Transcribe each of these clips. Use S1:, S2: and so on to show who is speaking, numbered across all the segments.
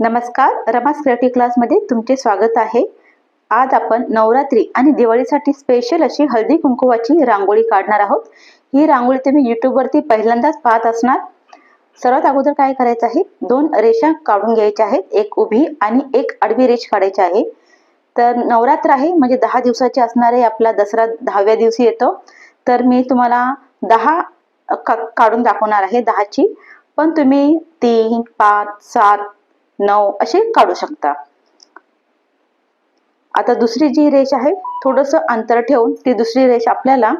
S1: नमस्कार रमास क्रिएटिव्ह क्लासमध्ये तुमचे स्वागत आहे. आज आपण नवरात्री आणि दिवाळीसाठी स्पेशल अशी हळदी कुंकुवाची रांगोळी काढणार आहोत. ही रांगोळी तुम्ही यूट्यूबवरती पहिल्यांदाच पाहत असणार. सर्वात अगोदर काय करायचं आहे? दोन रेषा काढून घ्यायच्या आहेत. एक उभी आणि एक आडवी रेष काढायची आहे. तर नवरात्र आहे म्हणजे दहा दिवसाचे असणारे आपला दसरा दहाव्या दिवशी येतो. तर मी तुम्हाला दहा का- काढून दाखवणार आहे दहाची. पण तुम्ही तीन पाच सात नऊ असे काढू शकता. आता दुसरी जी रेष आहे थोडंसं अंतर ठेवून ती दुसरी रेष आपल्याला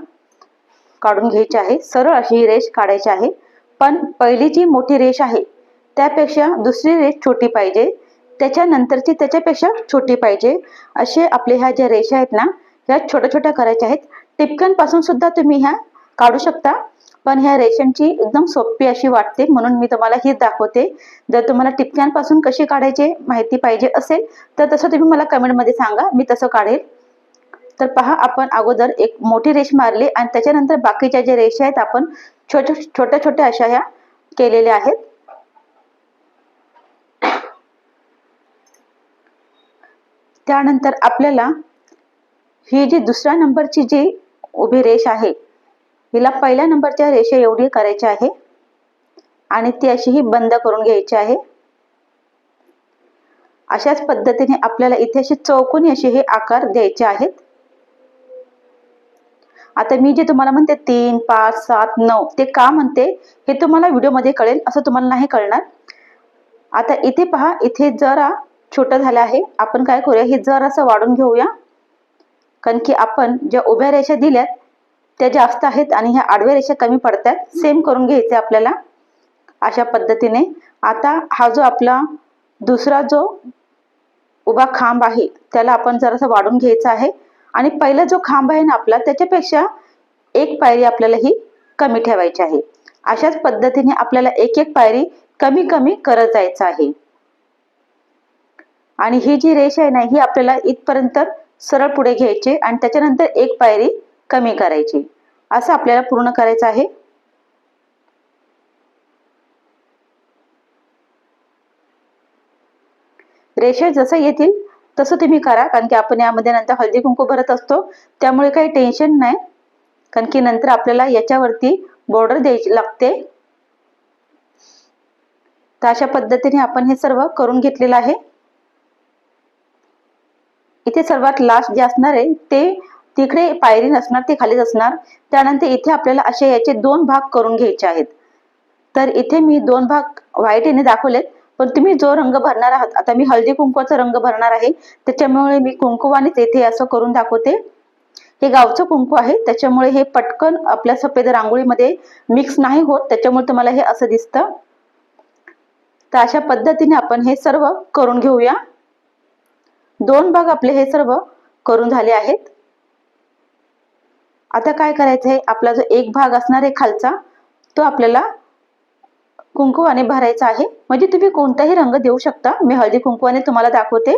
S1: काढून घ्यायची आहे. सरळ अशी ही रेष काढायची आहे. पण पहिली जी मोठी रेष आहे त्यापेक्षा दुसरी रेष छोटी पाहिजे. त्याच्यानंतरची त्याच्यापेक्षा छोटी पाहिजे. असे आपले ह्या ज्या रेषा आहेत ना ह्या छोट्या छोट्या करायच्या आहेत. टिपक्यांपासून सुद्धा तुम्ही ह्या काढू शकता. पण ह्या रेशनची एकदम सोपी अशी वाटते. म्हणून मी तुम्हाला ही दाखवते. जर तुम्हाला टिपक्यांपासून कशी काढायची माहिती पाहिजे असेल तर तसं तुम्ही मला कमेंटमध्ये सांगा. मी तसं काढेल. तर पहा आपण अगोदर एक मोठी रेष मारली आणि त्याच्यानंतर बाकीच्या ज्या रेषा आहेत आपण छोट्या छोट्या छोट्या अशा ह्या केलेल्या आहेत. त्यानंतर आपल्याला ही जी दुसऱ्या नंबरची जी उभी रेष आहे हिला पहिल्या नंबरच्या रेषा एवढी करायची आहे. आणि ती अशी ही बंद करून घ्यायची आहे. अशाच पद्धतीने आपल्याला इथे अशी चौकोनी असे हे आकार द्यायचे आहेत. आता मी जे तुम्हाला म्हणते तीन पाच सात नऊ ते का म्हणते हे तुम्हाला व्हिडिओमध्ये कळेल असं तुम्हाला नाही कळणार. आता इथे पहा इथे जरा छोटं झालं आहे. आपण काय करूया हे जर असं वाढून घेऊया. कारण की आपण ज्या उभ्या रेषा दिल्यात त्या जास्त आहेत आणि ह्या आडव्या रेषा कमी पडतात सेम करून घ्यायचे आपल्याला अशा पद्धतीने. आता हा जो आपला दुसरा जो उभा खांब आहे त्याला आपण जरासा वाढून घ्यायचा आहे. आणि पहिला जो खांब आहे ना आपला त्याच्यापेक्षा एक पायरी आपल्याला ही कमी ठेवायची आहे. अशाच पद्धतीने आपल्याला एक एक पायरी कमी कमी करत जायचं आहे. आणि ही जी रेष आहे ना ही आपल्याला इथपर्यंत सरळ पुढे घ्यायची आणि त्याच्यानंतर एक पायरी कमी करायची. असं आपल्याला पूर्ण करायचं आहे. रेषा जसं येतील तसं तुम्ही करा. कारण की आपण यामध्ये नंतर हळदी कुंकू भरत असतो. त्यामुळे काही टेन्शन नाही. कारण की नंतर आपल्याला याच्यावरती बॉर्डर द्यायची लागते. तर अशा पद्धतीने आपण हे सर्व करून घेतलेलं आहे. इथे सर्वात लास्ट जे असणार आहे ते तिकडे पायरी नसणार ते खालीच असणार. त्यानंतर इथे आपल्याला असे याचे दोन भाग करून घ्यायचे आहेत. तर इथे मी दोन भाग व्हाईट याने दाखवलेत. पण तुम्ही जो रंग भरणार आहात आता मी हळदी कुंकवाचा रंग भरणार आहे. त्याच्यामुळे मी कुंकुवानेच येथे असं करून दाखवते. हे गावचं कुंकू आहे. त्याच्यामुळे हे पटकन आपल्या सफेद रांगोळीमध्ये मिक्स नाही होत. त्याच्यामुळे तुम्हाला हे असं दिसतं. तर अशा पद्धतीने आपण हे सर्व करून घेऊया. दोन भाग आपले हे सर्व करून झाले आहेत. आता काय करायचं आहे आपला जो एक भाग असणार आहे खालचा तो आपल्याला कुंकुवाने भरायचा आहे. म्हणजे तुम्ही कोणताही रंग देऊ शकता. मी हळदी कुंकुवाने तुम्हाला दाखवते.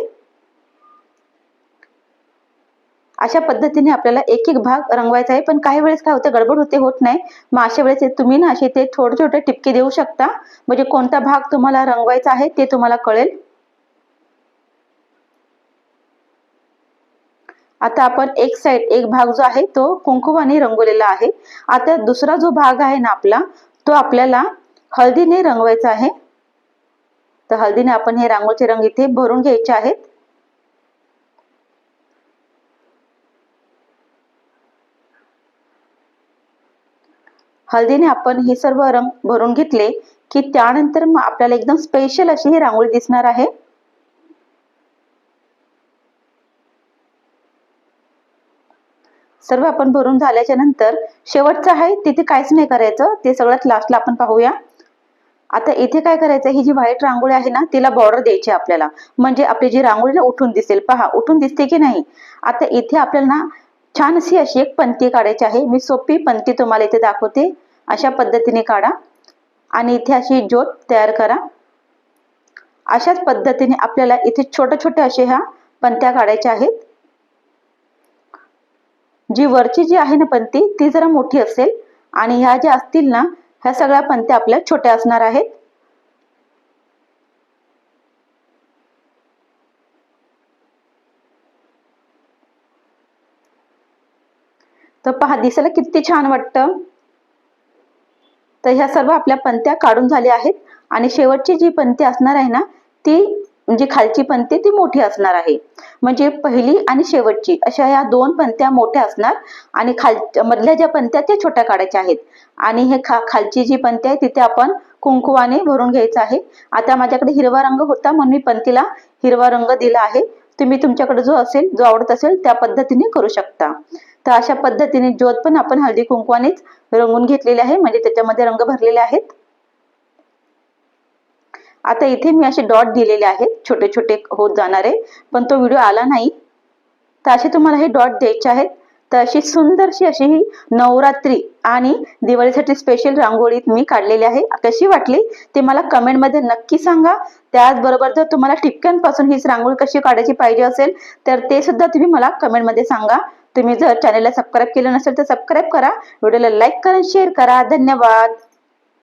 S1: अशा पद्धतीने आपल्याला एक एक भाग रंगवायचा आहे. पण काही वेळेस काय होतं गडबड होते होत नाही. मग अशा वेळेस तुम्ही ना असे ते छोटे छोटे टिपके देऊ शकता. म्हणजे कोणता भाग तुम्हाला रंगवायचा आहे ते तुम्हाला कळेल. आता आपण एक साइड एक भाग जो आहे तो कुंकुवाने रंगवलेला आहे. आता दुसरा जो भाग आहे ना आपला तो आपल्याला हळदीने रंगवायचा आहे. तर हळदीने आपण हे रांगोळीचे रंग इथे भरून घ्यायचे आहेत. हळदीने आपण हे सर्व रंग भरून घेतले की त्यानंतर मग आपल्याला एकदम स्पेशल अशी ही रांगोळी दिसणार आहे. सर्व आपण भरून झाल्याच्यानंतर शेवटचं आहे तिथे काहीच नाही करायचं ते सगळ्यात लास्टला आपण पाहूया. आता इथे काय करायचं ही जी व्हाईट रांगोळी आहे ना तिला बॉर्डर द्यायची आपल्याला. म्हणजे आपली जी रांगोळी ना उठून दिसेल. पहा उठून दिसते की नाही? आता इथे आपल्याला ना छान अशी अशी एक पंक्ती काढायची आहे. मी सोपी पंक्ती तुम्हाला इथे दाखवते. अशा पद्धतीने काढा. आणि इथे अशी ज्योत तयार करा. अशाच पद्धतीने आपल्याला इथे छोट्या छोट्या अशा ह्या पंत्या काढायच्या आहेत. जी वरची जी आहे ना पंथी ती जरा मोठी असेल आणि ह्या ज्या असतील ना ह्या सगळ्या पंत्या आपल्या छोट्या असणार आहेत. तर पहा दिसायला किती छान वाटतं. तर ह्या सर्व आपल्या पंत्या काढून झाल्या आहेत आणि शेवटची जी पंती असणार आहे ना ती म्हणजे खालची पंती ती मोठी असणार आहे. म्हणजे पहिली आणि शेवटची अशा या दोन पंत्या मोठ्या असणार आणि खाल मधल्या ज्या पंत्या त्या छोट्या काढायच्या आहेत. आणि हे खा खालची जी पंती आहे तिथे आपण कुंकुवाने भरून घ्यायचं आहे. आता माझ्याकडे हिरवा रंग होता म्हणून मी पंतीला हिरवा रंग दिला आहे. तुम्ही तुमच्याकडे जो असेल जो आवडत असेल त्या पद्धतीने करू शकता. तर अशा पद्धतीने ज्योत पण आपण हळदी कुंकवानेच रंगून घेतलेले आहे. म्हणजे त्याच्यामध्ये रंग भरलेले आहेत. आता इथे मी असे डॉट दिलेले आहेत छोटे छोटे होत जाणारे पण तो व्हिडिओ आला नाही. तर असे तुम्हाला हे डॉट द्यायचे आहेत. तर अशी सुंदरशी अशी ही नवरात्री आणि दिवाळीसाठी स्पेशल रांगोळीत मी काढलेली आहे. कशी वाटली ते मला कमेंटमध्ये नक्की सांगा. त्याचबरोबर जर तुम्हाला टिपक्यांपासून हीच रांगोळी कशी काढायची पाहिजे असेल तर ते सुद्धा तुम्ही मला कमेंटमध्ये सांगा. तुम्ही जर चॅनलला सबस्क्राईब केलं नसेल तर सबस्क्राईब करा. व्हिडिओला लाईक करा शेअर करा. धन्यवाद.